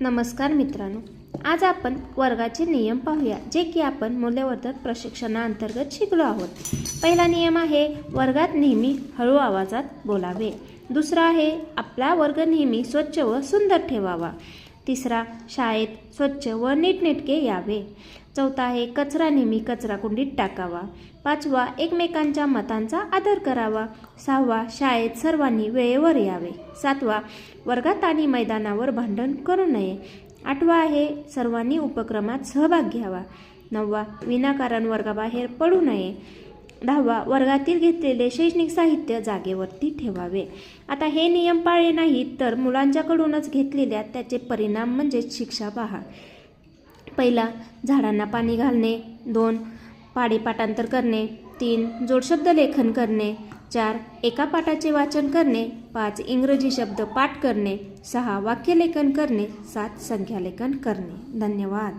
नमस्कार मित्रांनो आज आपण वर्गाचे नियम पाहूया जे की आपण मूल्यवर्धक प्रशिक्षणाअंतर्गत शिकलो आहोत. पहिला नियम आहे वर्गात नेहमी हळू आवाजात बोलावे. दुसरा आहे आपला वर्ग नेहमी स्वच्छ व सुंदर ठेवावा. तिसरा शाळेत स्वच्छ व नीटनेटके यावे. चौथा आहे कचरा नेहमी कचरा कुंडीत टाकावा. पाचवा एकमेकांच्या मतांचा आदर करावा. सहावा शाळेत सर्वांनी वेळेवर यावे. सातवा वर्गात आणि मैदानावर भांडण करू नये. आठवा आहे सर्वांनी उपक्रमात सहभाग घ्यावा. नववा विनाकारण वर्गाबाहेर पडू नये. दहावा वर्गातील घेतलेले शैक्षणिक साहित्य जागेवरती ठेवावे. आता हे नियम पाळले नाहीत तर मुलांच्याकडूनच घेतलेल्या त्याचे परिणाम म्हणजेच शिक्षा पहा. पहिला झाडांना पाणी घालणे. दोन पाढे पाठांतर करणे. तीन जोडशब्द लेखन करणे. चार एका पाठाचे वाचन करणे. पाच इंग्रजी शब्द पाठ करणे. सहा वाक्यलेखन करणे. सात संख्यालेखन करणे. धन्यवाद.